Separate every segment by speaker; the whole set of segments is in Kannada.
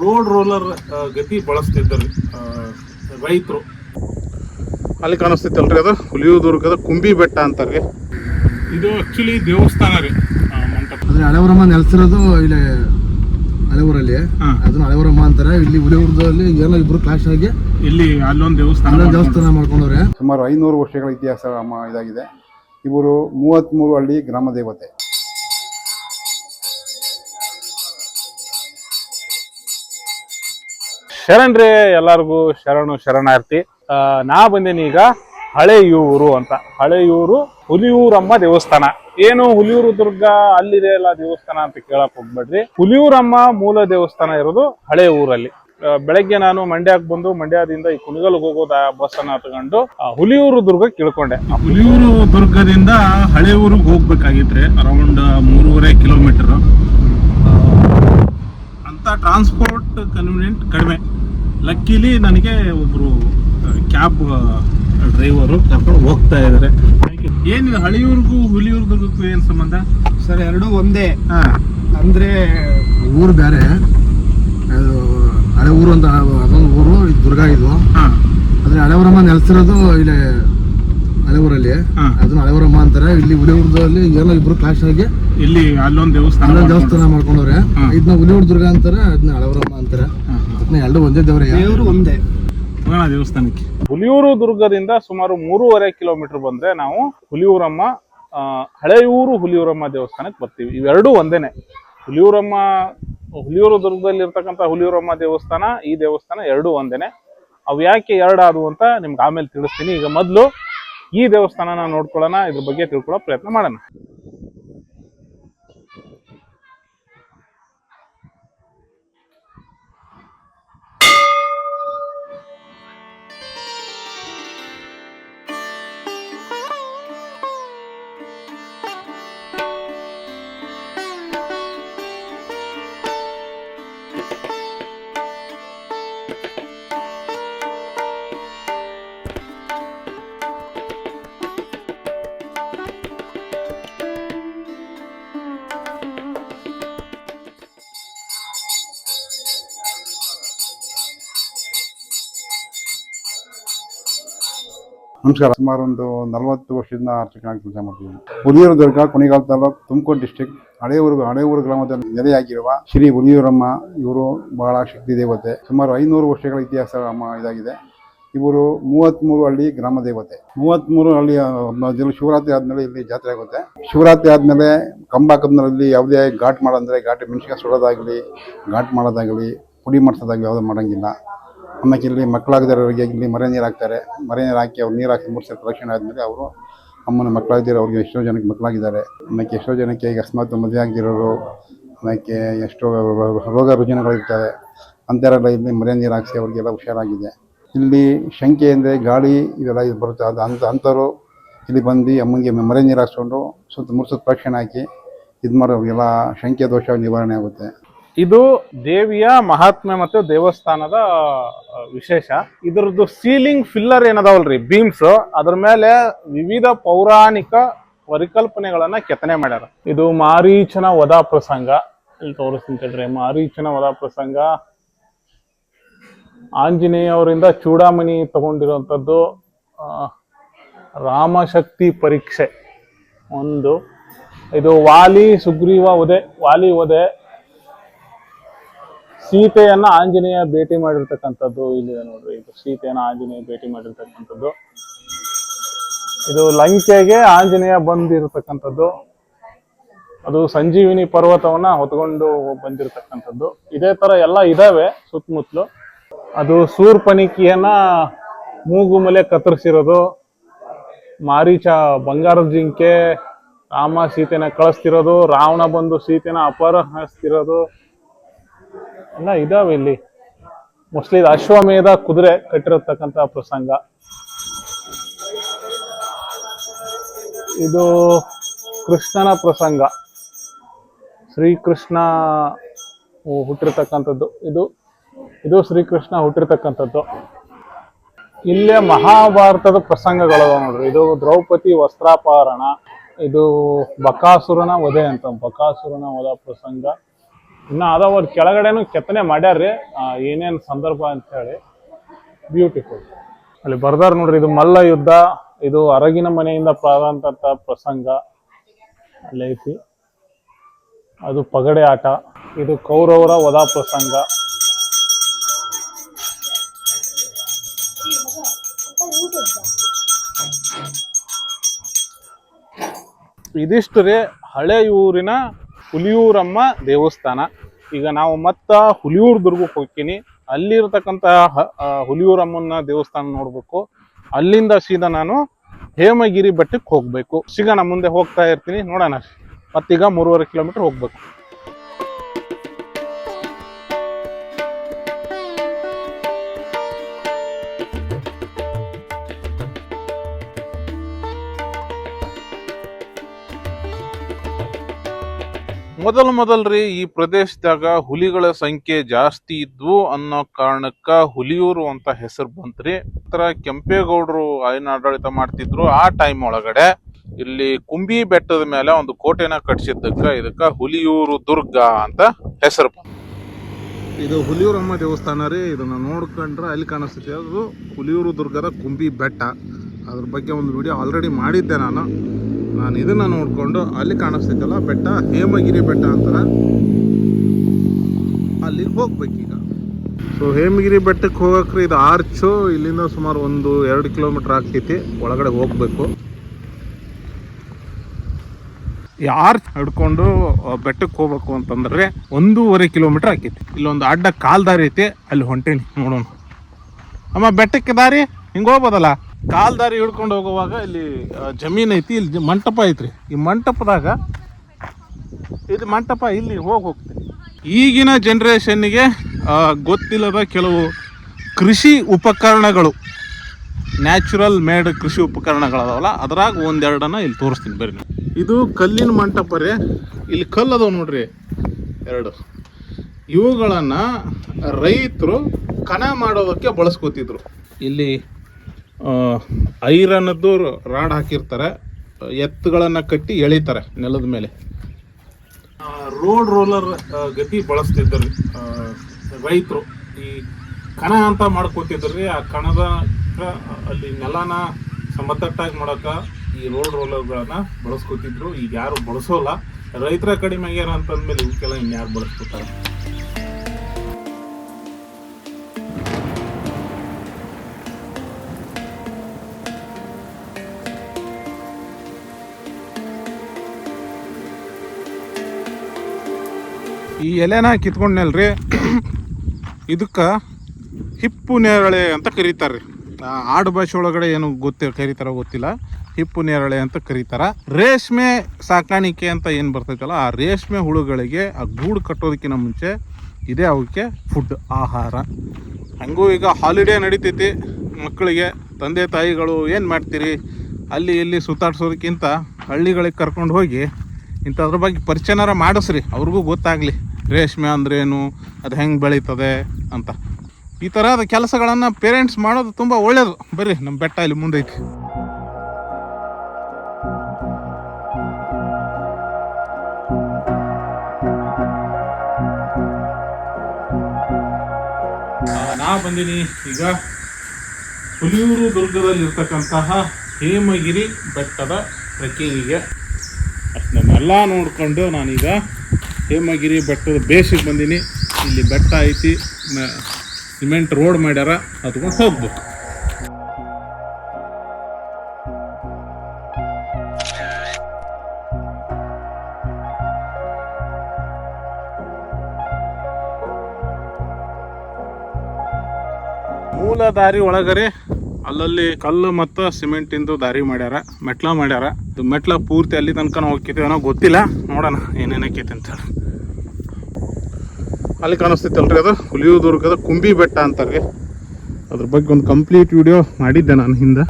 Speaker 1: ರೋಡ್ ರೋಲರ್ ಗತಿ ಬಳಸ್ತಿದ್ದರು ರೈತರು.
Speaker 2: ಅಲ್ಲಿ ಕಾಣಿಸ್ತೈತಲ್ರಿ ಅದು? ಹುಲಿಯೂದುರ್ಗದ ಕುಂಬಿ ಬೆಟ್ಟ ಅಂತಾರ್ರಿ
Speaker 1: ಇದು ಆಕ್ಚುಲಿ ದೇವಸ್ಥಾನ ರೀ ಮಂಟಪ.
Speaker 3: ಅಂದ್ರೆ ಹಳೆವರಮ್ಮ ನೆಲೆಸಿರೋದು ಇಲ್ಲಿ ಹಳೆವರಲ್ಲಿ. ಅದನ್ನ ಹಳೆವರಮ್ಮ ಅಂತಾರೆ. ಇಲ್ಲಿ ಹುಲಿಯೂರ್ದಲ್ಲಿ ಎಲ್ಲ ಇಬ್ರು ಕ್ಲಾಶ್ ಆಗಿ
Speaker 1: ಇಲ್ಲಿ ಅಲ್ಲೊಂದು ದೇವಸ್ಥಾನ
Speaker 3: ದೇವಸ್ಥಾನ ಮಾಡ್ಕೊಂಡವ್ರೆ.
Speaker 4: ಸುಮಾರು ಐನೂರು ವರ್ಷಗಳ ಇತಿಹಾಸ ಇದಾಗಿದೆ. ಇವರು ಮೂವತ್ತ್ಮೂರು ಹಳ್ಳಿ ಗ್ರಾಮ ದೇವತೆ.
Speaker 2: ಶರಣ್ರಿ ಎಲ್ಲರಿಗೂ ಶರಣು ಶರಣಾರ್ಥಿ. ನಾ ಬಂದೇನಿ ಈಗ ಹಳೆಯೂರು ಅಂತ. ಹಳೆಯೂರು ಹುಲಿಯೂರಮ್ಮ ದೇವಸ್ಥಾನ. ಏನು ಹುಲಿಯೂರು ದುರ್ಗ ಅಲ್ಲಿದೆ ಅಲ್ಲ ದೇವಸ್ಥಾನ ಅಂತ ಕೇಳಕ್ ಹೋಗ್ಬೇಡ್ರಿ. ಹುಲಿಯೂರಮ್ಮ ಮೂಲ ದೇವಸ್ಥಾನ ಇರೋದು ಹಳೆ ಊರಲ್ಲಿ. ಬೆಳಗ್ಗೆ ನಾನು ಮಂಡ್ಯಕ್ಕೆ ಬಂದು ಮಂಡ್ಯದಿಂದ ಈ ಕುಣಿಗಲ್ಗೆ ಹೋಗೋದ ಬಸ್ ಅನ್ನ ತಗೊಂಡು ಹುಲಿಯೂರು ದುರ್ಗಕ್ಕೆ ಇಳ್ಕೊಂಡೆ.
Speaker 1: ಹುಲಿಯೂರು ದುರ್ಗದಿಂದ ಹಳೆ ಊರಿಗೆ ಹೋಗ್ಬೇಕಾಗಿದ್ರೆ ಅರೌಂಡ್ ಮೂರುವರೆ ಕಿಲೋಮೀಟರ್. ಅಂತ ಟ್ರಾನ್ಸ್ಪೋರ್ಟ್ ಕನ್ವೀನಿಯಂಟ್ ಕಡಿಮೆ. ಲಕ್ಕಿಲಿ ನನಗೆ ಒಬ್ಬರು ಕ್ಯಾಬ್ ಡ್ರೈವರು ಕರ್ಕೊಂಡು ಹೋಗ್ತಾ ಇದ್ದಾರೆ ಏನು ಹಳೆಯೂರಿಗೂ ಹುಲಿಯೂರು ದುರ್ಗಕ್ಕೂ ಏನು ಸಂಬಂಧ?
Speaker 3: ಸರ್ ಎರಡೂ ಒಂದೇ.
Speaker 1: ಹಾ.
Speaker 3: ಅಂದ್ರೆ ಊರು ಬೇರೆ. ಅದು ಹಳೆ ಊರು ಅಂತ ಅದೊಂದು ಊರು ಇದು ದುರ್ಗ ಇದು.
Speaker 1: ಹಾ.
Speaker 3: ಅಂದ್ರೆ ಹಳೆವರಮ್ಮ ನೆಲೆಸಿರೋದು ಇಲ್ಲಿ ಹಳೆ ಊರಲ್ಲಿ ಅದನ್ನು ಹಳೆವರಮ್ಮ ಇಲ್ಲಿ ಹುಲಿಯೂರ್ದಲ್ಲಿ ಏನೋ ಇಬ್ರು ಕ್ಲಾಶ್ ಆಗಿ
Speaker 1: ಇಲ್ಲಿ ಅಲ್ಲೊಂದು ದೇವಸ್ಥಾನ
Speaker 3: ಅಲ್ಲೊಂದು ದೇವಸ್ಥಾನ ಮಾಡ್ಕೊಂಡವ್ರೆ. ಇದನ್ನ ಹುಲಿಯೂರ್ ದುರ್ಗ ಅಂತಾರೆ ಅದನ್ನ ಅಳವರಮ್ಮ ಅಂತಾರೆ. ಅದನ್ನ ಎರಡು ಒಂದೇ ದೇವ್ರೆ? ದೇವರು ಒಂದೇ.
Speaker 1: ಹೋಗೋಣ ದೇವಸ್ಥಾನಕ್ಕೆ.
Speaker 2: ಹುಲಿಯೂರು ದುರ್ಗದಿಂದ ಸುಮಾರು ಮೂರುವರೆ ಕಿಲೋಮೀಟರ್ ಬಂದ್ರೆ ನಾವು ಹುಲಿಯೂರಮ್ಮ ಆ, ಹಳೆಯೂರು ಹುಲಿಯೂರಮ್ಮ ದೇವಸ್ಥಾನಕ್ಕೆ ಬರ್ತೀವಿ. ಇವೆರಡೂ ಒಂದೇನೆ. ಹುಲಿಯೂರಮ್ಮ ಹುಲಿಯೂರು ದುರ್ಗದಲ್ಲಿ ಇರ್ತಕ್ಕಂಥ ಹುಲಿಯೂರಮ್ಮ ದೇವಸ್ಥಾನ ಈ ದೇವಸ್ಥಾನ ಎರಡೂ ಒಂದೇನೆ. ಅವು ಯಾಕೆ ಎರಡಾದವು ಅಂತ ನಿಮ್ಗೆ ಆಮೇಲೆ ತಿಳಿಸ್ತೀನಿ. ಈಗ ಮೊದಲು ಈ ದೇವಸ್ಥಾನನ ನೋಡ್ಕೊಳ್ಳೋಣ ಇದ್ರ ಬಗ್ಗೆ ತಿಳ್ಕೊಳ್ಳೋ ಪ್ರಯತ್ನ ಮಾಡೋಣ.
Speaker 4: ನಮಸ್ಕಾರ. ಸುಮಾರು ಒಂದು ನಲವತ್ತು ವರ್ಷದಿಂದ ಅರ್ಚಕನಾಗಿ ಕೆಲಸ ಮಾಡ್ತಿದ್ದೀನಿ. ಹುಲಿಯೂರು ದುರ್ಗ ಕೊನೆಗಾಲ ತಾಲೂಕು, ತುಮಕೂರು ಡಿಸ್ಟಿಕ್ ಹಳೆಯೂರು ಹಳೆಯೂರು ಗ್ರಾಮದ ನೆಲೆಯಾಗಿರುವ ಶ್ರೀ ಹುಲಿಯೂರಮ್ಮ, ಇವರು ಬಹಳ ಶಕ್ತಿ ದೇವತೆ. ಸುಮಾರು ಐನೂರು ವರ್ಷಗಳ ಇತಿಹಾಸ ಇದಾಗಿದೆ. ಇವರು ಮೂವತ್ತ್ಮೂರು ಹಳ್ಳಿ ಗ್ರಾಮ ದೇವತೆ. ಮೂವತ್ತ್ಮೂರು ಹಳ್ಳಿ ಶಿವರಾತ್ರಿ ಆದಮೇಲೆ ಇಲ್ಲಿ ಜಾತ್ರೆ ಆಗುತ್ತೆ. ಶಿವರಾತ್ರಿ ಆದಮೇಲೆ ಕಂಬ ಕಂಬನಲ್ಲಿ ಯಾವುದೇ ಘಾಟ್ ಮಾಡೋದಂದ್ರೆ ಘಾಟ್ ಮೆಣಸಿನ ಸುಡೋದಾಗಲಿ ಘಾಟ್ ಮಾಡೋದಾಗಲಿ, ಪುಡಿ ಮಾಡಿಸೋದಾಗಲಿ ಯಾವುದೂ ಮಾಡೋಂಗಿಲ್ಲ. ಆಮೇಲೆ ಇಲ್ಲಿ ಮಕ್ಕಳಾಗದಿರೋರಿಗೆ ಇಲ್ಲಿ ಮರೆ ನೀರು ಹಾಕ್ತಾರೆ. ಮರೆ ನೀರು ಹಾಕಿ ಅವ್ರು ನೀರು ಹಾಕಿ ಮೂರು ಸಲ ಪ್ರದಕ್ಷಿಣೆ ಆದಮೇಲೆ ಅವರು ಅಮ್ಮನ ಮಕ್ಕಳಾಗದಿರೋ ಅವ್ರಿಗೆ ಎಷ್ಟೋ ಜನಕ್ಕೆ ಮಕ್ಕಳಾಗಿದ್ದಾರೆ. ಆಮೇಲೆ ಎಷ್ಟೋ ಜನಕ್ಕೆ ಈಗ ಅಕಸ್ಮಾತ್ ಮದುವೆ ಆಗದಿರೋರು ಆಮೇಲೆ ಎಷ್ಟೋ ರೋಗ ರುಜಿನಗಳಿರ್ತವೆ ಅಂಥವರೆಲ್ಲ ಇಲ್ಲಿ ಮರೆ ನೀರು ಹಾಕಿಸಿ ಅವ್ರಿಗೆಲ್ಲ ಹುಷಾರಾಗಿದೆ. ಇಲ್ಲಿ ಶಂಕೆ ಅಂದರೆ ಗಾಳಿ ಇವೆಲ್ಲ ಇದು ಬರುತ್ತೆ. ಅದು ಅಂತ ಅಂಥವ್ರು ಇಲ್ಲಿ ಬಂದು ಅಮ್ಮನಿಗೆ ಮರೆ ನೀರು ಹಾಕ್ಸ್ಕೊಂಡು ಸುತ್ತ ಮೂರು ಸುತ್ತ ಹಾಕಿ ಇದು ಮಾಡೋರಿಗೆಲ್ಲ ಶಂಕೆ ದೋಷ ನಿವಾರಣೆ ಆಗುತ್ತೆ.
Speaker 2: ಇದು ದೇವಿಯ ಮಹಾತ್ಮೆ ಮತ್ತು ದೇವಸ್ಥಾನದ ವಿಶೇಷ. ಇದರದ್ದು ಸೀಲಿಂಗ್ ಫಿಲ್ಲರ್ ಏನದಾವಲ್ರಿ? ಬೀಮ್ಸ್. ಅದ್ರ ಮೇಲೆ ವಿವಿಧ ಪೌರಾಣಿಕ ಪರಿಕಲ್ಪನೆಗಳನ್ನ ಕೆತ್ತನೆ ಮಾಡ್ಯಾರ. ಇದು ಮಾರೀಚನ ವಧಾ ಪ್ರಸಂಗ. ಇಲ್ಲಿ ತೋರಿಸ್ತೀನಿ ಮಾರೀಚನ ವಧಾ ಪ್ರಸಂಗ. ಆಂಜನೇಯ ಅವರಿಂದ ಚೂಡಾಮಣಿ ತಗೊಂಡಿರುವಂಥದ್ದು ರಾಮಶಕ್ತಿ ಪರೀಕ್ಷೆ. ಒಂದು. ಇದು ವಾಲಿ ಸುಗ್ರೀವ ವಧೆ, ವಾಲಿ ವಧೆ. ಸೀತೆಯನ್ನ ಆಂಜನೇಯ ಭೇಟಿ ಮಾಡಿರ್ತಕ್ಕಂಥದ್ದು ಇಲ್ಲಿದೆ ನೋಡ್ರಿ. ಇದು ಸೀತೆಯನ್ನ ಆಂಜನೇಯ ಭೇಟಿ ಮಾಡಿರ್ತಕ್ಕಂಥದ್ದು. ಇದು ಲಂಕೆಗೆ ಆಂಜನೇಯ ಬಂದಿರತಕ್ಕಂಥದ್ದು. ಅದು ಸಂಜೀವಿನಿ ಪರ್ವತವನ್ನ ಹೊತ್ಕೊಂಡು ಬಂದಿರತಕ್ಕಂಥದ್ದು. ಇದೇ ತರ ಎಲ್ಲ ಇದಾವೆ ಸುತ್ತಮುತ್ತಲು ಅದು ಸೂರ್ಪನಿಕಿಯನ್ನ ಮೂಗು ಮಲೆ ಕತ್ತರಿಸಿರೋದು. ಮಾರೀಚ ಬಂಗಾರದ ಜಿಂಕೆ, ರಾಮ ಸೀತೆನ ಕಳಿಸ್ತಿರೋದು. ರಾವಣ ಬಂದು ಸೀತೆನ ಅಪಹರಿಸ್ತಿರೋದು. ಎಲ್ಲ ಇದಾವೆ ಇಲ್ಲಿ. ಮೋಸ್ಟ್ಲಿ ಇದು ಅಶ್ವಮೇಧ ಕುದುರೆ ಕಟ್ಟಿರತಕ್ಕಂತ ಪ್ರಸಂಗ. ಇದು ಕೃಷ್ಣನ ಪ್ರಸಂಗ. ಶ್ರೀಕೃಷ್ಣ ಹುಟ್ಟಿರ್ತಕ್ಕಂಥದ್ದು. ಇದು ಇದು ಶ್ರೀಕೃಷ್ಣ ಹುಟ್ಟಿರ್ತಕ್ಕಂಥದ್ದು. ಇಲ್ಲೇ ಮಹಾಭಾರತದ ಪ್ರಸಂಗಗಳು ನೋಡ್ರಿ. ಇದು ದ್ರೌಪದಿ ವಸ್ತ್ರಾಪಹರಣ, ಇದು ಬಕಾಸುರನ ವಧೆ ಅಂತ, ಬಕಾಸುರನ ವಧ ಪ್ರಸಂಗ.
Speaker 1: ಇನ್ನು ಅಲ್ಲಿ ಕೆಳಗಡೆನು ಕೆತ್ತನೆ ಮಾಡ್ಯಾರ್ರಿ. ಏನೇನ್ ಸಂದರ್ಭ ಅಂತ ಹೇಳಿ ಬ್ಯೂಟಿಫುಲ್ ಅಲ್ಲಿ ಬರ್ದಾರ ನೋಡ್ರಿ, ಇದು ಮಲ್ಲ ಯುದ್ಧ, ಇದು ಅರಗಿನ ಮನೆಯಿಂದ ಪ್ರಾರಂಭ ಪ್ರಸಂಗ. ಅಲ್ಲಿ ಐತಿ. ಅದು ಪಗಡೆ ಆಟ, ಇದು ಕೌರವರ ವಧಾ ಪ್ರಸಂಗ. ಇದಿಷ್ಟು ರೀ ಹಳೆ ಊರಿನ ಹುಲಿಯೂರಮ್ಮ ದೇವಸ್ಥಾನ. ಈಗ ನಾವು ಮತ್ತ ಹುಲಿಯೂರ್ ದುರ್ಗಕ್ಕೆ ಹೋಗ್ತೀನಿ ಅಲ್ಲಿರ್ತಕ್ಕಂತಹ ಹುಲಿಯೂರಮ್ಮನ ದೇವಸ್ಥಾನ ನೋಡ್ಬೇಕು. ಅಲ್ಲಿಂದ ಸೀದಾ ನಾನು ಹೇಮಗಿರಿ ಬೆಟ್ಟಕ್ಕೆ ಹೋಗ್ಬೇಕು. ಸಿಗೋಣ, ಮುಂದೆ ಹೋಗ್ತಾ ಇರ್ತೀನಿ. ನೋಡೋಣ. ಮತ್ತೀಗ ಮೂರುವರೆ ಕಿಲೋಮೀಟರ್ ಹೋಗ್ಬೇಕು. ಮೊದಲು ಮೊದಲ್ರಿ ಈ ಪ್ರದೇಶದಾಗ ಹುಲಿಗಳ ಸಂಖ್ಯೆ ಜಾಸ್ತಿ ಇದ್ವು ಅನ್ನೋ ಕಾರಣಕ್ಕ ಹುಲಿಯೂರು ಅಂತ ಹೆಸರು ಬಂತ್ರಿ. ತರ ಕೆಂಪೇಗೌಡರು ಏನ್ ಆಡಳಿತ ಮಾಡ್ತಿದ್ರು ಆ ಟೈಮ್ ಒಳಗಡೆ. ಇಲ್ಲಿ ಕುಂಬಿ ಬೆಟ್ಟದ ಮೇಲೆ ಒಂದು ಕೋಟೆನ ಕಟ್ಸಿದ್ದಕ್ಕ ಇದಕ್ಕ ಹುಲಿಯೂರು ದುರ್ಗ ಅಂತ ಹೆಸರು ಬಂತು. ಇದು ಹುಲಿಯೂರಮ್ಮ ದೇವಸ್ಥಾನ ರೀ. ಇದನ್ನ ನೋಡ್ಕೊಂಡ್ರೆ ಅಲ್ಲಿ ಕಾಣಿಸ್ತೈತಿ ಅದು ಹುಲಿಯೂರು ದುರ್ಗದ ಕುಂಬಿ ಬೆಟ್ಟ. ಅದ್ರ ಬಗ್ಗೆ ಒಂದು ವಿಡಿಯೋ ಆಲ್ರೆಡಿ ಮಾಡಿದ್ದೆ ನಾನು. ನಾನು ಇದನ್ನ ನೋಡ್ಕೊಂಡು ಅಲ್ಲಿ ಕಾಣಿಸ್ತೈತಲ್ಲ ಬೆಟ್ಟ, ಹೇಮಗಿರಿ ಬೆಟ್ಟ ಅಂತಾರ. ಅಲ್ಲಿಗೆ ಹೋಗ್ಬೇಕೀಗ. ಸೊ ಹೇಮಗಿರಿ ಬೆಟ್ಟಕ್ಕೆ ಹೋಗಕ್ರಿ ಇದು ಆರ್ಚು ಇಲ್ಲಿಂದ ಸುಮಾರು ಒಂದು ಎರಡು ಕಿಲೋಮೀಟರ್ ಆಗ್ತೈತಿ. ಒಳಗಡೆ ಹೋಗ್ಬೇಕು. ಆರ್ಚ್ ಹಿಡ್ಕೊಂಡು ಬೆಟ್ಟಕ್ಕೆ ಹೋಗ್ಬೇಕು ಅಂತಂದ್ರೆ ಒಂದೂವರೆ ಕಿಲೋಮೀಟರ್ ಆಕೈತಿ. ಇಲ್ಲೊಂದು ಅಡ್ಡ ಕಾಲ್ ದಾರಿ ಐತಿ, ಅಲ್ಲಿ ಹೊಂಟೇನಿ ನೋಡೋಣ. ಅಮ್ಮ, ಬೆಟ್ಟಕ್ಕೆ ದಾರಿ, ಹಿಂಗೆ ಹೋಗ್ಬೋದಲ್ಲ? ಕಾಲ್ ದಾರಿ ಹಿಡ್ಕೊಂಡು ಹೋಗುವಾಗ ಇಲ್ಲಿ ಜಮೀನ್ ಐತಿ, ಇಲ್ಲಿ ಮಂಟಪ ಐತ್ರಿ. ಈ ಮಂಟಪದಾಗ, ಇದು ಮಂಟಪ ಇಲ್ಲಿ ಹೋಗಿ ಹೋಗ್ತೀನಿ. ಈಗಿನ ಜನ್ರೇಷನ್ನಿಗೆ ಗೊತ್ತಿಲ್ಲದ ಕೆಲವು ಕೃಷಿ ಉಪಕರಣಗಳು. ನ್ಯಾಚುರಲ್ ಮೇಡ್ ಕೃಷಿ ಉಪಕರಣಗಳದಾವಲ್ಲ, ಅದ್ರಾಗ ಒಂದೆರಡನ್ನ ಇಲ್ಲಿ ತೋರಿಸ್ತೀನಿ ಬರ್ರಿ. ಇದು ಕಲ್ಲಿನ ಮಂಟಪ ರೀ. ಇಲ್ಲಿ ಕಲ್ಲು ಅದಾವ ನೋಡ್ರಿ. ಎರಡು. ಇವುಗಳನ್ನ ರೈತರು ಕಣ ಮಾಡೋದಕ್ಕೆ ಬಳಸ್ಕೋತಿದ್ರು. ಇಲ್ಲಿ ಐರನ್ದು ರಾಡ್ ಹಾಕಿರ್ತಾರೆ. ಎತ್ತುಗಳನ್ನ ಕಟ್ಟಿ ಎಳಿತಾರೆ ನೆಲದ ಮೇಲೆ. ರೋಡ್ ರೋಲರ್ ಗತಿ ಬಳಸ್ತಿದ್ದರು ರೈತರು. ಈ ಕಣ ಅಂತ ಮಾಡ್ಕೋತಿದ್ರಿ ಆ ಕಣದ ಅಲ್ಲಿ ನೆಲನ ಸಮತಟ್ಟಾಗಿ ಮಾಡಕ ಈ ರೋಡ್ ರೋಲರ್ಗಳನ್ನ ಬಳಸ್ಕೊತಿದ್ರು. ಈಗ ಯಾರು ಬಳಸೋಲ್ಲ. ರೈತರ ಕಡಿಮೆ ಆಗ್ಯಾರ ಅಂತಂದ್ಮೇಲೆ ಇವಕ್ಕೆಲ್ಲ ಇನ್ಯಾರು ಬಳಸ್ಕೊತಾರೆ? ಈ ಎಲೆನ ಕಿತ್ಕೊಂಡ್ನಲ್ರಿ? ಇದಕ್ಕೆ ಹಿಪ್ಪು ನೇರಳೆ ಅಂತ ಕರೀತಾರೆ ಆಡು ಭಾಷೆ ಒಳಗಡೆ ಏನು ಗೊತ್ತಿ ಕರೀತಾರೋ ಗೊತ್ತಿಲ್ಲ. ಹಿಪ್ಪು ನೇರಳೆ ಅಂತ ಕರೀತಾರ. ರೇಷ್ಮೆ ಸಾಕಾಣಿಕೆ ಅಂತ ಏನು ಬರ್ತೈತಲ್ಲ, ಆ ರೇಷ್ಮೆ ಹುಳುಗಳಿಗೆ ಆ ಗೂಡು ಕಟ್ಟೋದಕ್ಕಿಂತ ಮುಂಚೆ ಇದೆ ಅವಕ್ಕೆ ಫುಡ್, ಆಹಾರ. ಹಂಗೂ ಈಗ ಹಾಲಿಡೇ ನಡೀತೈತಿ. ಮಕ್ಕಳಿಗೆ, ತಂದೆ ತಾಯಿಗಳು ಏನು ಮಾಡ್ತೀರಿ? ಅಲ್ಲಿ ಇಲ್ಲಿ ಸುತ್ತಾಡ್ಸೋದಕ್ಕಿಂತ ಹಳ್ಳಿಗಳಿಗೆ ಕರ್ಕೊಂಡು ಹೋಗಿ ಇಂಥದ್ರ ಬಗ್ಗೆ ಪರಿಚಯನಾರ ಮಾಡಿಸ್ರಿ. ಅವ್ರಿಗೂ ಗೊತ್ತಾಗಲಿ. ರೇಷ್ಮೆ ಅಂದ್ರೇನು? ಅದು ಹೆಂಗೆ ಬೆಳೀತದೆ ಅಂತ. ಈ ಥರದ ಕೆಲಸಗಳನ್ನು ಪೇರೆಂಟ್ಸ್ ಮಾಡೋದು ತುಂಬ ಒಳ್ಳೆಯದು ಬರ್ರಿ ನಮ್ಮ ಬೆಟ್ಟ ಇಲ್ಲಿ ಮುಂದೈತಿ. ನಾ ಬಂದೀನಿ. ಈಗ ಹುಲಿಯೂರು ದುರ್ಗದಲ್ಲಿರ್ತಕ್ಕಂತಹ ಹೇಮಗಿರಿ ಬೆಟ್ಟದ ಟ್ರೆಕ್ಕಿಂಗಿಗೆ ಅದನ್ನೆಲ್ಲ ನೋಡಿಕೊಂಡು ನಾನೀಗ ಹೇಮಗಿರಿ ಬೆಟ್ಟದ ಬೇಸಿಗೆ ಬಂದೀನಿ. ಇಲ್ಲಿ ಬೆಟ್ಟ ಐತಿ ಸಿಮೆಂಟ್ ರೋಡ್ ಮಾಡ್ಯಾರ, ಅದ್ಕೊಂಡು ಹೋಗ್ಬೇಕು. ಮೂಲ ದಾರಿ ಒಳಗರೆ ಅಲ್ಲಲ್ಲಿ ಕಲ್ಲು ಮತ್ತು ಸಿಮೆಂಟಿಂದು ದಾರಿ ಮಾಡ್ಯಾರ, ಮೆಟ್ಲ ಮಾಡ್ಯಾರ. ಇದು ಮೆಟ್ಲ ಪೂರ್ತಿ ಅಲ್ಲಿ ತನಕ ಹೋಗ್ತಿದ್ವಿ ಏನೋ ಗೊತ್ತಿಲ್ಲ. ನೋಡೋಣ ಏನೇನಕ್ಕೈತೆ ಅಂತ ಅಲ್ಲಿ ಕಾಣಿಸ್ತೈತಲ್ರಿ ಅದು? ಹುಲಿಯು ದುರ್ಗದ ಕುಂಬಿ ಬೆಟ್ಟ ಅಂತಾರೆ ಅದ್ರ ಬಗ್ಗೆ ಒಂದು ಕಂಪ್ಲೀಟ್ ವಿಡಿಯೋ ಮಾಡಿದ್ದೆ ನಾನು ಹಿಂದೆ.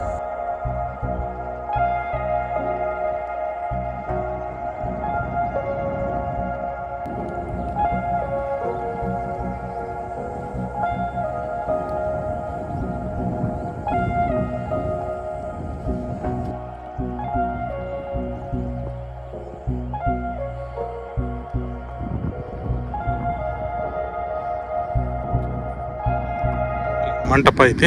Speaker 1: ಮಂಟಪ ಐತಿ.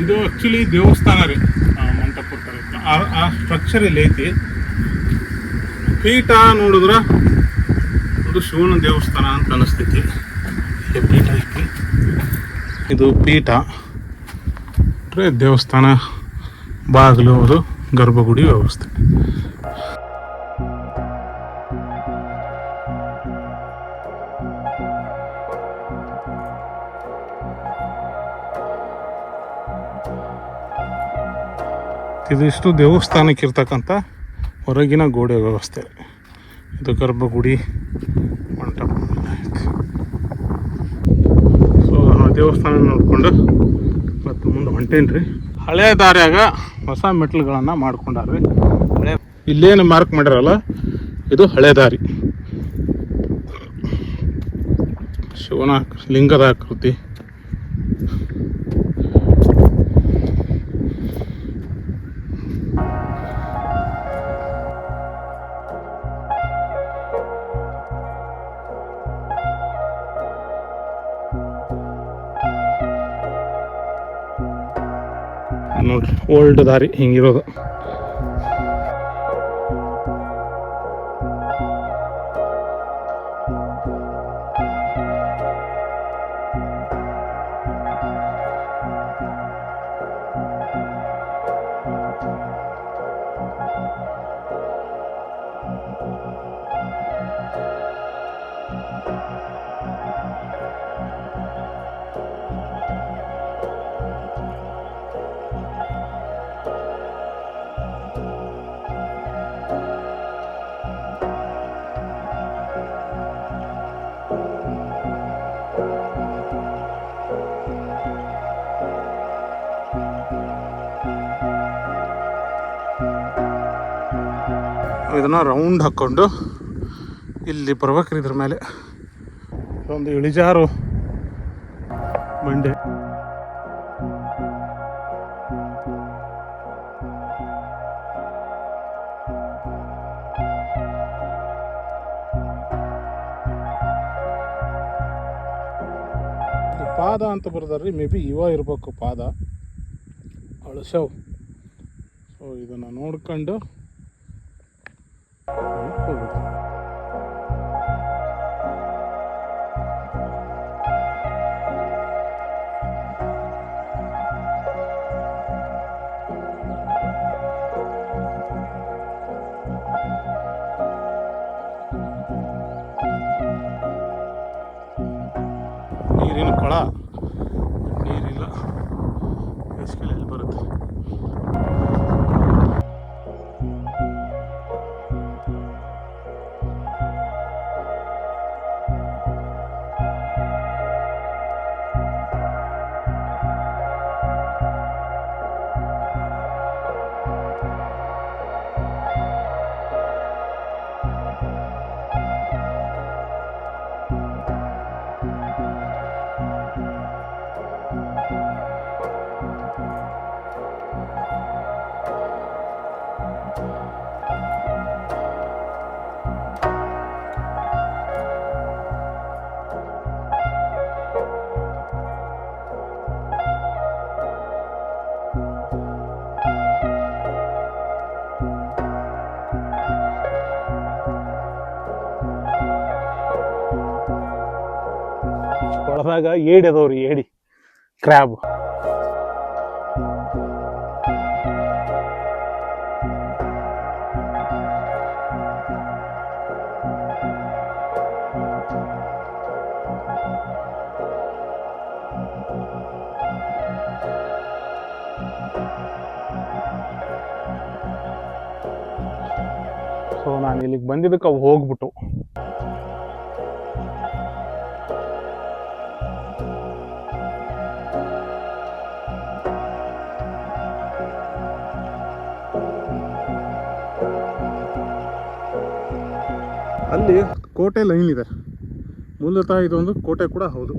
Speaker 1: ಇದು ಆಕ್ಚುಲಿ ದೇವಸ್ಥಾನ ರೀ ಮಂಟಪ ಆ- ಸ್ಟ್ರಕ್ಚರ್ ಇಲ್ಲಿ ಐತಿ. ಪೀಠ ನೋಡಿದ್ರ ಒಂದು ಶಿವನ ದೇವಸ್ಥಾನ ಅಂತ ಅನಿಸ್ತೈತಿ. ಪೀಠ ಐತಿ. ಇದು ಪೀಠ. ಅಂದ್ರೆ ದೇವಸ್ಥಾನ, ಬಾಗಿಲು ಅವರು ಗರ್ಭಗುಡಿ ವ್ಯವಸ್ಥೆ. ಇದಿಷ್ಟು ದೇವಸ್ಥಾನಕ್ಕೆ ಇರ್ತಕ್ಕಂಥ ಹೊರಗಿನ ಗೋಡೆ ವ್ಯವಸ್ಥೆ. ಇದು ಗರ್ಭಗುಡಿ ಮಂಟಪ. ಸೊ ದೇವಸ್ಥಾನ ನೋಡ್ಕೊಂಡು ಮುಂದೆ ಹೊಂಟೇನ್ರಿ. ಹಳೆ ದಾರಿಯಾಗ ಹೊಸ ಮೆಟ್ಲುಗಳನ್ನು ಮಾಡ್ಕೊಂಡಾರ್ರಿ. ಹಳೆ ಇಲ್ಲೇನು ಮಾರ್ಕ್ ಮಾಡಿರಲ್ಲ ಇದು ಹಳೆ ದಾರಿ. ಶಿವನ ಲಿಂಗದ ಆಕೃತಿ. ನೋಡ್ರಿ ಓಲ್ಡ್ ದಾರಿ ಹಿಂಗಿರೋದು. ಇದನ್ನ ರೌಂಡ್ ಹಾಕ್ಕೊಂಡು ಇಲ್ಲಿ ಬರ್ಬೇಕ್ರಿ ಇದ್ರ ಮೇಲೆ. ಒಂದು ಇಳಿಜಾರು ಬಂಡೆ. ಪಾದ ಅಂತ ಬರ್ದಾರ್ರಿ ಮೇ ಬಿ ಇವ ಇರ್ಬೇಕು ಪಾದ. ಅಳಸವ್. ಸೊ ಇದನ್ನ ನೋಡ್ಕೊಂಡು ಕೊಳದಾಗ ಏಡಿ ಅದಾವ್ರಿ ಏಡಿ. ಕ್ರ್ಯಾಬ್ ಸೊ ನಾನು ಇಲ್ಲಿಗೆ ಬಂದಿದ್ದಕ್ಕೆ ಅವು ಹೋಗ್ಬಿಟ್ಟು ಇಲ್ಲಿ ಕೋಟೆ ಲೈನ್ ಇದೆ. ಮೂಲತಃ ಇದೊಂದು ಕೋಟೆ ಕೂಡ ಹೌದು.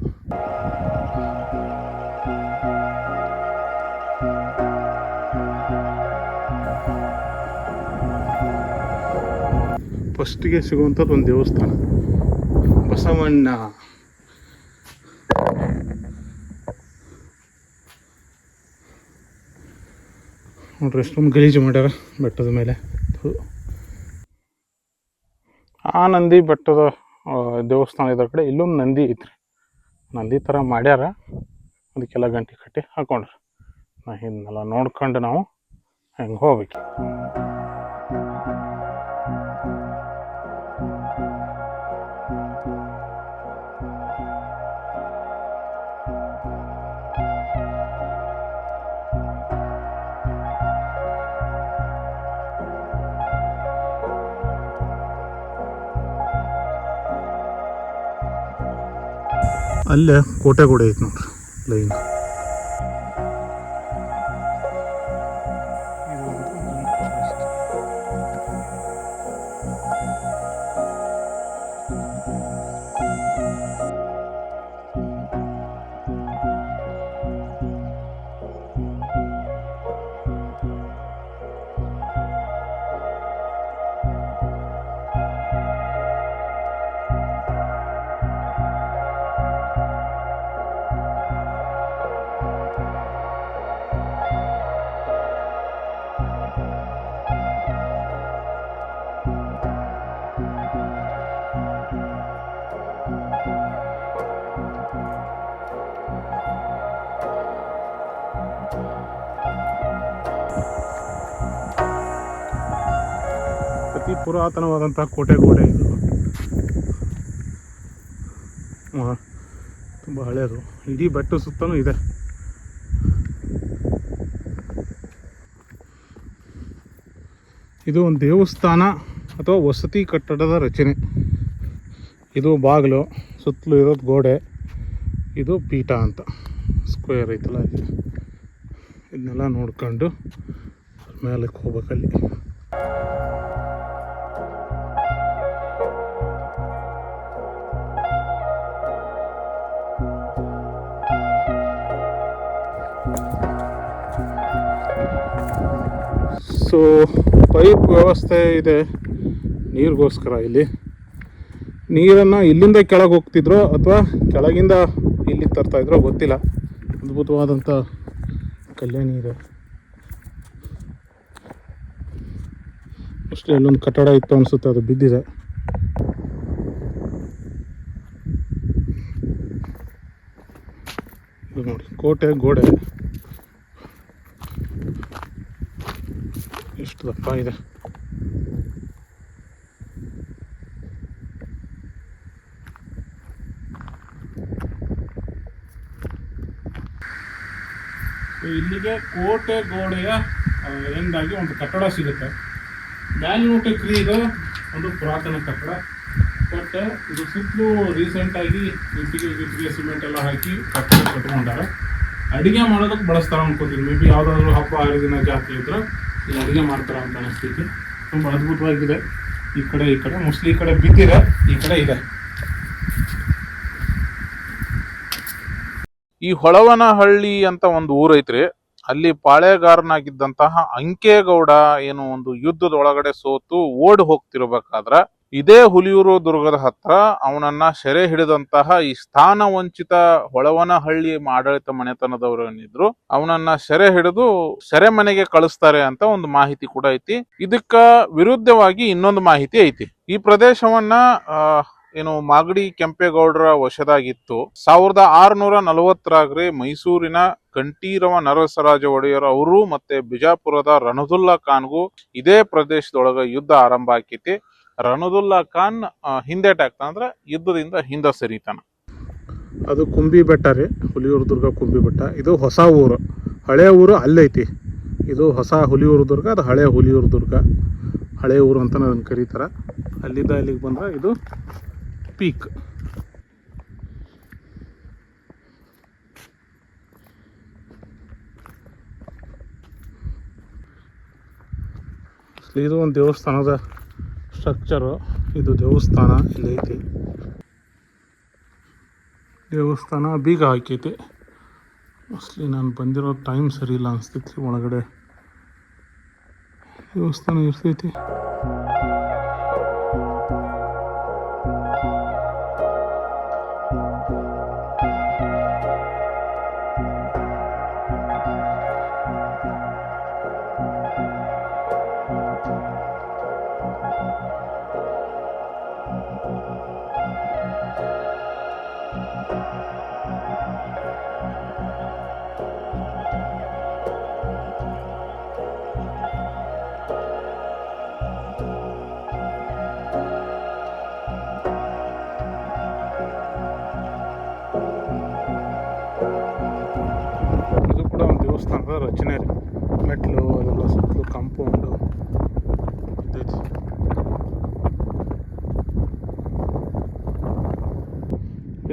Speaker 1: ಫಸ್ಟಿಗೆ ಸಿಗುವಂಥದ್ದು ಒಂದು ದೇವಸ್ಥಾನ. ಬಸವಣ್ಣ. ನೋಡ್ರಿ, ಎಷ್ಟೊಂದು ಗಲೀಜು ಮಾಡ್ಯಾರ ಬೆಟ್ಟದ ಮೇಲೆ. ಆ ನಂದಿ ಬೆಟ್ಟದ ದೇವಸ್ಥಾನ ಇದ್ರ ಕಡೆ ಇಲ್ಲೊಂದು ನಂದಿ ಐತ್ರಿ. ನಂದಿ ಥರ ಮಾಡ್ಯಾರ. ಅದಕ್ಕೆಲ್ಲ ಗಂಟೆ ಕಟ್ಟಿ ಹಾಕೊಂಡ್ರಿ. ನಾ ಹಿಂದೆಲ್ಲ ನೋಡ್ಕೊಂಡು ನಾವು ಹೆಂಗೆ ಹೋಗ್ಬೇಕು. ಅಲ್ಲೇ ಕೋಟೆ ಕೂಡ ಐತೆ ನೋಡ್ರಿ ಲೈನ್ ಪುರಾತನವಾದಂಥ ಕೋಟೆ ಗೋಡೆ ಇದು. ತುಂಬ ಹಳೆಯದು ಇಡೀ ಬೆಟ್ಟ ಸುತ್ತಲೂ ಇದೆ. ಇದು ಒಂದು ದೇವಸ್ಥಾನ ಅಥವಾ ವಸತಿ ಕಟ್ಟಡದ ರಚನೆ. ಇದು ಬಾಗಿಲು, ಸುತ್ತಲೂ ಇರೋದು ಗೋಡೆ, ಇದು ಪೀಠ ಅಂತ. ಸ್ಕ್ವೇರ್ ಐತಲ್ಲ ಇದನ್ನೆಲ್ಲ ನೋಡ್ಕೊಂಡು ಮೇಲಕ್ಕೆ ಹೋಗ್ಬೇಕಲ್ಲಿ. ಸೊ, ಪೈಪ್ ವ್ಯವಸ್ಥೆ ಇದೆ ನೀರಿಗೋಸ್ಕರ ಇಲ್ಲಿ. ನೀರನ್ನು ಇಲ್ಲಿಂದ ಕೆಳಗೆ ಹೋಗ್ತಿದ್ರೋ ಅಥವಾ ಕೆಳಗಿಂದ ಇಲ್ಲಿಗೆ ತರ್ತಾ ಇದ್ರೋ ಗೊತ್ತಿಲ್ಲ. ಅದ್ಭುತವಾದಂಥ ಕಲ್ಯಾಣಿ ಇದೆ. ಅಷ್ಟೇ, ಇಲ್ಲೊಂದು ಕಟ್ಟಡ ಇತ್ತು ಅನಿಸುತ್ತೆ, ಅದು ಬಿದ್ದಿದೆ. ನೋಡಿ, ಕೋಟೆ, ಗೋಡೆ. ಎಷ್ಟು ದಪ್ಪ ಇದೆ ಇಲ್ಲಿಗೆ ಕೋಟೆ ಗೋಡೆಯ ಎಂದಾಗಿ ಒಂದು ಕಟ್ಟಡ ಸಿಗುತ್ತೆ. ಮ್ಯಾನ್ಯೂಟೆಕ್ರಿ ಇದು, ಒಂದು ಪುರಾತನ ಕಟ್ಟಡ. ಬಟ್, ಇದು ಸುತ್ತಲೂ ರೀಸೆಂಟಾಗಿ ಇಟ್ಟಿಗೆ ಇಟ್ಟಿಗೆ ಸಿಮೆಂಟ್ ಎಲ್ಲ ಹಾಕಿ ಕಟ್ಟಡ ಕಟ್ಕೊಂಡಾರ. ಅಡಿಗೆ ಮಾಡೋದಕ್ಕೆ ಬಳಸ್ತಾರೆ ಅನ್ಕೋತೀನಿ. ಮೇ ಬಿ ಯಾವುದಾದ್ರೂ ಹಬ್ಬ, ಹರಿದಿನ ಜಾತಿ ಇದ್ರೆ. ಇಲ್ಲಿ ಅಡುಗೆ ಮಾಡ್ತಾರೆ ಅಂತ ಅನಿಸ್ತೈತಿ ತುಂಬ ಅದ್ಭುತವಾಗಿದೆ. ಈ ಕಡೆ ಈ ಕಡೆ ಮೋಸ್ಟ್ಲಿ ಈ ಕಡೆ ಬಿದ್ದಿದೆ, ಈ ಕಡೆ ಇದೆ.
Speaker 2: ಈ ಹೊಳವನಹಳ್ಳಿ ಅಂತ ಒಂದು ಊರೈತ್ರಿ ಅಲ್ಲಿ ಪಾಳೆಗಾರನಾಗಿದ್ದಂತಹ ಅಂಕೇಗೌಡ ಏನು ಒಂದು ಯುದ್ಧದ ಒಳಗಡೆ ಸೋತು ಓಡಿ ಹೋಗ್ತಿರ್ಬೇಕಾದ್ರ ಇದೇ ಹುಲಿಯೂರು ದುರ್ಗದ ಹತ್ರ ಅವನನ್ನ ಸೆರೆ ಹಿಡಿದಂತಹ ಈ ಸ್ಥಾನ ವಂಚಿತ ಹೊಳವನಹಳ್ಳಿ ಆಡಳಿತ ಮನೆತನದವರು ಏನಿದ್ರು ಅವನನ್ನ ಸೆರೆ ಹಿಡಿದು ಸೆರೆ ಮನೆಗೆ ಕಳಿಸ್ತಾರೆ ಅಂತ ಒಂದು ಮಾಹಿತಿ ಕೂಡ ಐತಿ. ಇದಕ್ಕ ವಿರುದ್ಧವಾಗಿ ಇನ್ನೊಂದು ಮಾಹಿತಿ ಐತಿ. ಈ ಪ್ರದೇಶವನ್ನ ಏನು ಮಾಗಡಿ ಕೆಂಪೇಗೌಡರ ವಶದಾಗಿತ್ತು. ಸಾವಿರದ ಆರುನೂರ ನಲವತ್ತರಾಗ್ರಿ ಮೈಸೂರಿನ ಕಂಠೀರವ ನರಸರಾಜ ಒಡೆಯರ್ ಅವರು ಮತ್ತೆ ಬಿಜಾಪುರದ ರಣದುಲ್ಲಾ ಖಾನ್ಗೂ ಇದೇ ಪ್ರದೇಶದೊಳಗ ಯುದ್ಧ ಆರಂಭ ಆಕೈತಿ. ರಣದುಲ್ಲಾ ಖಾನ್ ಆ, ಅಂದ್ರೆ ಯುದ್ಧದಿಂದ ಹಿಂದೆ ಸರಿತಾನ
Speaker 1: ಅದು ಕುಂಬಿ ಬೆಟ್ಟ ರೀ ಹುಲಿಯೂರು ದುರ್ಗ ಕುಂಬಿ ಬೆಟ್ಟ. ಇದು ಹೊಸ ಊರು. ಹಳೆ ಊರು ಅಲ್ಲೈತಿ. ಇದು ಹೊಸ ಹುಲಿಯೂರು ದುರ್ಗ ಅದು ಹಳೆ ಹುಲಿಯೂರು ದುರ್ಗ. ಹಳೆ ಊರು ಅಂತ ನನ್ನ ಕರೀತಾರೆ. ಅಲ್ಲಿಂದ ಅಲ್ಲಿಗೆ ಬಂದ್ರೆ ಇದು ಪೀಕ್ ಇದು ಒಂದು ದೇವಸ್ಥಾನದ ಸ್ಟ್ರಕ್ಚರು ಇದು ದೇವಸ್ಥಾನ ಇಲ್ಲೈತಿ ದೇವಸ್ಥಾನ ಬೀಗ ಹಾಕೈತಿ. ಮೋಸ್ಟ್ಲಿ ನಾನು ಬಂದಿರೋ ಟೈಮ್ ಸರಿ ಇಲ್ಲ ಅನಿಸ್ತೈತಿ ಒಳಗಡೆ. ದೇವಸ್ಥಾನ ಇರ್ತೈತಿ. ದೇವಸ್ಥಾನದ ರಚನೆ ರೀ. ಮೆಟ್ಲು, ಅದೆಲ್ಲ ಸುತ್ತಲೂ ಕಾಂಪೌಂಡು. ಇದ್ದೈತಿ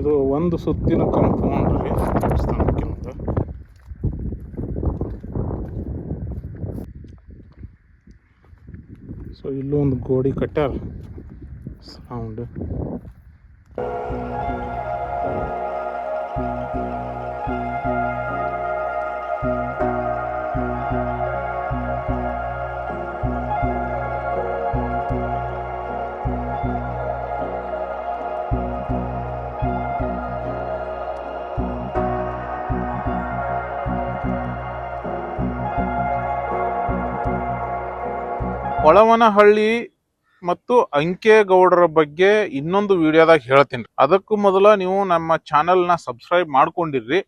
Speaker 1: ಇದು ಒಂದು ಸುತ್ತಿನ ಕಾಂಪೌಂಡ್ ರೀ ದೇವಸ್ಥಾನಕ್ಕೆ ಒಂದು ಸೊ ಇಲ್ಲೂ ಒಂದು ಗೋಡಿ ಕಟ್ಟಾರ ಸೌಂಡ್ ಒಳವನಹಳ್ಳಿ ಮತ್ತು ಅಂಕೇಗೌಡರ ಬಗ್ಗೆ ಇನ್ನೊಂದು ವಿಡಿಯೋದಾಗ ಹೇಳ್ತೀನಿ ಅದಕ್ಕೂ ಮೊದಲು ನೀವು ನಮ್ಮ ಚಾನೆಲ್ನ ಸಬ್ಸ್ಕ್ರೈಬ್ ಮಾಡ್ಕೊಂಡಿರ್ರಿ.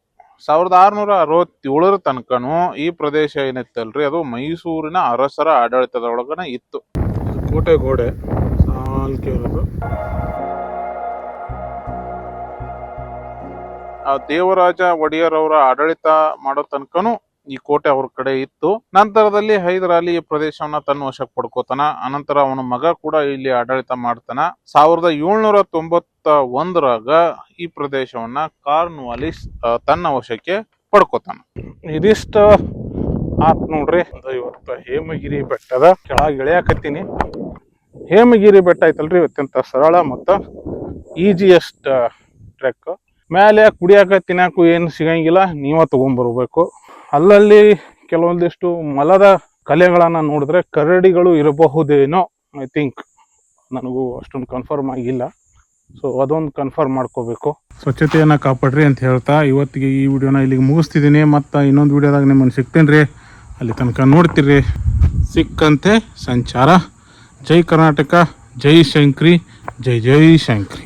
Speaker 1: ಸಾವಿರದ ಆರುನೂರ ಅರವತ್ತೇಳರ ತನಕನೂ ಈ ಪ್ರದೇಶ ಏನಿತ್ತಲ್ರಿ, ಅದು ಮೈಸೂರಿನ ಅರಸರ ಆಡಳಿತದೊಳಗನೆ ಇತ್ತು. ಕೋಟೆ ಗೋಡೆ ಆ ದೇವರಾಜ ಒಡೆಯರ್ ಆಡಳಿತ ಮಾಡೋ ತನಕನೂ ಈ ಕೋಟೆ ಅವ್ರ ಕಡೆ ಇತ್ತು. ನಂತರದಲ್ಲಿ ಹೈದರ್ ಅಲಿ ಈ ಪ್ರದೇಶವನ್ನ ತನ್ನ ವಶಕ್ಕೆ ಪಡ್ಕೋತಾನ. ಅನಂತರ ಅವನ ಮಗ ಕೂಡ ಇಲ್ಲಿ ಆಡಳಿತ ಮಾಡ್ತಾನ. ಸಾವಿರದ ಏಳ್ನೂರ ತೊಂಬತ್ತ ಒಂದರಾಗ ಈ ಪ್ರದೇಶವನ್ನ ಕಾರ್ನ್ವಾಲಿಸ್ ವಾಲಿಸ್ ತನ್ನ ವಶಕ್ಕೆ ಪಡ್ಕೋತಾನ. ಇದಿಷ್ಟ ಆತ್ ನೋಡ್ರಿ. ಇವತ್ತು ಹೇಮಗಿರಿ ಬೆಟ್ಟದ ಕೆಳಗೆ ಇಳಿಯಾಕತ್ತೀನಿ ಹೇಮಗಿರಿ ಬೆಟ್ಟ ಐತಲ್ರಿ ಅತ್ಯಂತ ಸರಳ ಮತ್ತು ಈಜಿಯೆಸ್ಟ್ ಟ್ರೆಕ್. ಮೇಲೆ ಕುಡಿಯಾಕ ತಿನ್ನಾಕು ಏನು ಸಿಗಂಗಿಲ್ಲ. ನೀವ ತಗೊಂಡ್ಬರ್ಬೇಕು ಅಲ್ಲಲ್ಲಿ ಕೆಲವೊಂದಿಷ್ಟು ಮಲದ ಕಲೆಗಳನ್ನು ನೋಡಿದ್ರೆ ಕರಡಿಗಳು ಇರಬಹುದೇನೋ ಐ ಥಿಂಕ್ ನನಗೂ ಅಷ್ಟೊಂದು ಕನ್ಫರ್ಮ್ ಆಗಿಲ್ಲ. ಸೊ ಅದೊಂದು ಕನ್ಫರ್ಮ್ ಮಾಡ್ಕೋಬೇಕು. ಸ್ವಚ್ಛತೆಯನ್ನ ಕಾಪಾಡ್ರಿ ಅಂತ ಹೇಳ್ತಾ ಇವತ್ತಿಗೆ ಈ ವಿಡಿಯೋನ ಇಲ್ಲಿಗೆ ಮುಗಿಸ್ತಿದ್ದೀನಿ. ಮತ್ತು ಇನ್ನೊಂದು ವಿಡಿಯೋದಾಗ ನಿಮ್ಮನ್ನು ಸಿಗ್ತೇನೆ ರೀ. ಅಲ್ಲಿ ತನಕ ನೋಡ್ತೀರಿ ಸಿಕ್ಕಂತೆ ಸಂಚಾರ. ಜೈ ಕರ್ನಾಟಕ, ಜೈ ಶಂಕ್ರಿ, ಜೈ ಜೈ ಶಂಕ್ರಿ.